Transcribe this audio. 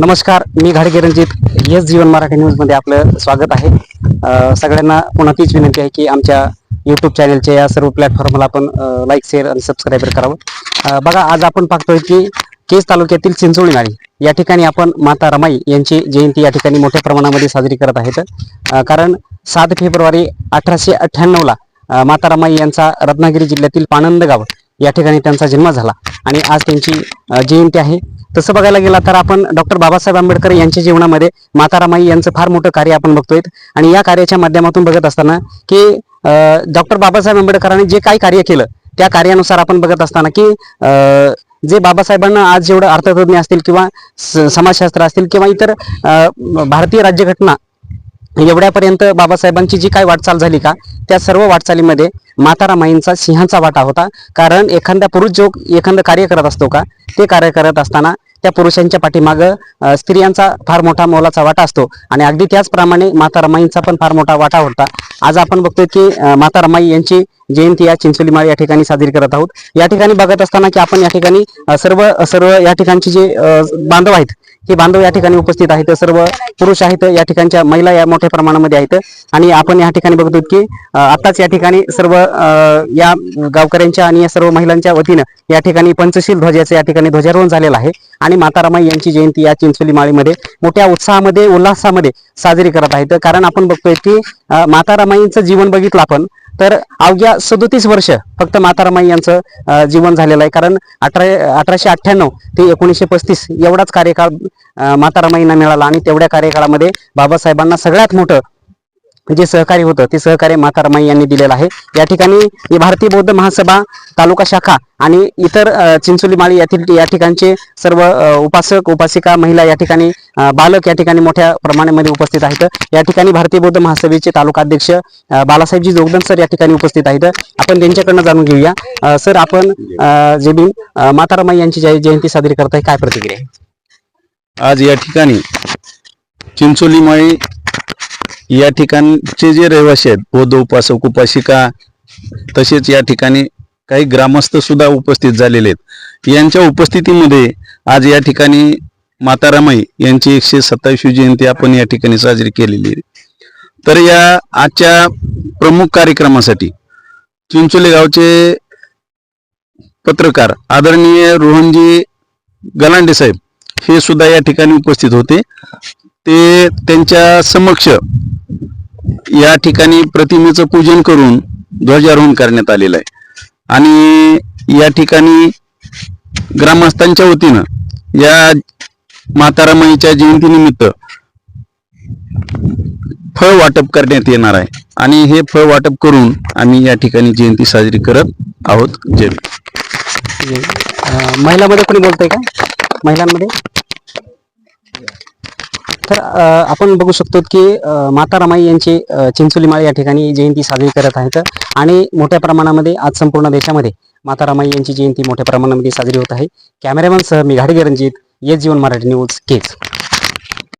नमस्कार मी घाडगे रणजित. येस जीवन मराठी न्यूजमध्ये आपलं स्वागत आहे. सगळ्यांना पुन्हा तीच विनंती आहे की आमच्या यूट्यूब चॅनलच्या या सर्व प्लॅटफॉर्मला आपण लाईक शेअर आणि सबस्क्राईबर करावं. बघा आज आपण पाहतोय की केस तालुक्यातील चिंचोळी नाळी या ठिकाणी आपण माता रमाई यांची जयंती या ठिकाणी मोठ्या प्रमाणामध्ये साजरी करत आहेत. कारण सात फेब्रुवारी अठराशे अठ्ठ्याण्णवला माता रमाई यांचा रत्नागिरी जिल्ह्यातील पाणंद गाव या ठिकाणी त्यांचा जन्म झाला. आणि आज त्यांची जयंती आहे. तसं बघायला गेला तर आपण डॉक्टर बाबासाहेब आंबेडकर यांच्या जीवनामध्ये माता रमाई यांचं फार मोठं कार्य आपण बघतोय आणि या कार्याच्या माध्यमातून बघत असताना की डॉक्टर बाबासाहेब आंबेडकरांनी जे काही कार्य केलं त्या कार्यानुसार आपण बघत असताना की जे बाबासाहेबांना आज जेवढं अर्थतज्ञ असतील किंवा स- समाजशास्त्र असतील किंवा इतर भारतीय राज्यघटना एवढ्यापर्यंत बाबासाहेबांची जी काय वाटचाल झाली का त्या सर्व वाटचालीमध्ये माता सिंहांचा सिंहाचा वाटा होता. कारण एखादा पुरुष जो एखादं कार्य करत असतो का ते कार्य करत असताना त्या पुरुषांच्या पाठीमागं स्त्रियांचा फार मोठा मोलाचा वाटा असतो. आणि अगदी त्याचप्रमाणे माता रमाईंचा पण फार मोठा वाटा होता. आज आपण बघतोय की अ, माता रमाई यांची जयंती या चिंचोलीमाळ या ठिकाणी साजरी करत आहोत. या ठिकाणी बघत असताना की आपण या ठिकाणी सर्व सर्व या ठिकाणचे जे बांधव आहेत हे बांधव या ठिकाणी उपस्थित आहेत. सर्व पुरुष आहेत या ठिकाणच्या महिला या मोठ्या प्रमाणामध्ये आहेत. आणि आपण या ठिकाणी बघतो की आताच या ठिकाणी सर्व या गावकऱ्यांच्या आणि या सर्व महिलांच्या वतीनं या ठिकाणी पंचशील ध्वजाचं या ठिकाणी ध्वजारोहण झालेलं आहे. आणि माता रमाई यांची जयंती या चिंचोली माळीमध्ये मोठ्या उत्साहामध्ये उल्हासामध्ये साजरी करत आहेत. कारण आपण बघतोय की अ, माता रमाईंचं जीवन बघितलं आपण तर अवघ्या सदोतीस वर्ष फक्त मातारमाई यांचं जीवन झालेलं आहे. कारण अठरा अठराशे अठ्ठ्याण्णव ते एकोणीसशे पस्तीस एवढाच कार्यकाळ अ, मिळाला. आणि तेवढ्या कार्यकाळामध्ये बाबासाहेबांना सगळ्यात मोठं जे सहकार्य होतं ते सहकार्य मातारमाई यांनी दिलेलं आहे. या ठिकाणी भारतीय बौद्ध महासभा तालुका शाखा आणि इतर चिंचोली माळी यातील या ठिकाणचे सर्व उपासक उपासिका महिला या ठिकाणी बालक या ठिकाणी मोठ्या प्रमाणामध्ये उपस्थित आहेत. या ठिकाणी भारतीय बौद्ध महासभेचे तालुका अध्यक्ष बालासाहेबजी जोगदन सर या ठिकाणी उपस्थित आहेत. आपण त्यांच्याकडनं जाणून घेऊया. सर आपण जे बी अ, यांची जय- जयंती साजरी करताय काय प्रतिक्रिया आहे? आज या ठिकाणी चिंचोली माळी या ठिकाणचे जे रहिवासी आहेत बौद्ध उपासक उपासिका तसेच या ठिकाणी काही ग्रामस्थ सुद्धा उपस्थित झालेले आहेत. यांच्या उपस्थितीमध्ये आज या ठिकाणी माता रमाई यांची एकशे सत्तावीसवी जयंती आपण या ठिकाणी साजरी केलेली आहे. तर या आजच्या प्रमुख कार्यक्रमासाठी चिंचोले गावचे पत्रकार आदरणीय रोहनजी गलांडे साहेब हे सुद्धा या ठिकाणी उपस्थित होते. ते त्यांच्या समक्ष या ठिकाणी प्रतिमेचं पूजन करून ध्वजारोहण करण्यात आलेलं आहे. आणि या ठिकाणी ग्रामस्थांच्या वतीनं या मातारामाईच्या जयंतीनिमित्त फळ वाटप करण्यात येणार आहे. आणि हे फळ वाटप करून आम्ही या ठिकाणी जयंती साजरी करत आहोत. जय महिलामध्ये महिलांमध्ये कोणी बोलतंय का? महिलांमध्ये? तर आपण बघू शकतो की माता रमाई यांची चिंचोली चिंचोलीमाळ या ठिकाणी जयंती साजरी करत आहेत आणि मोठ्या प्रमाणामध्ये आज संपूर्ण देशामध्ये माता रमाई यांची जयंती मोठ्या प्रमाणामध्ये साजरी होत आहे. कॅमेरामॅन सह मी घाडगे रणजित येस जीवन मराठी न्यूज केज.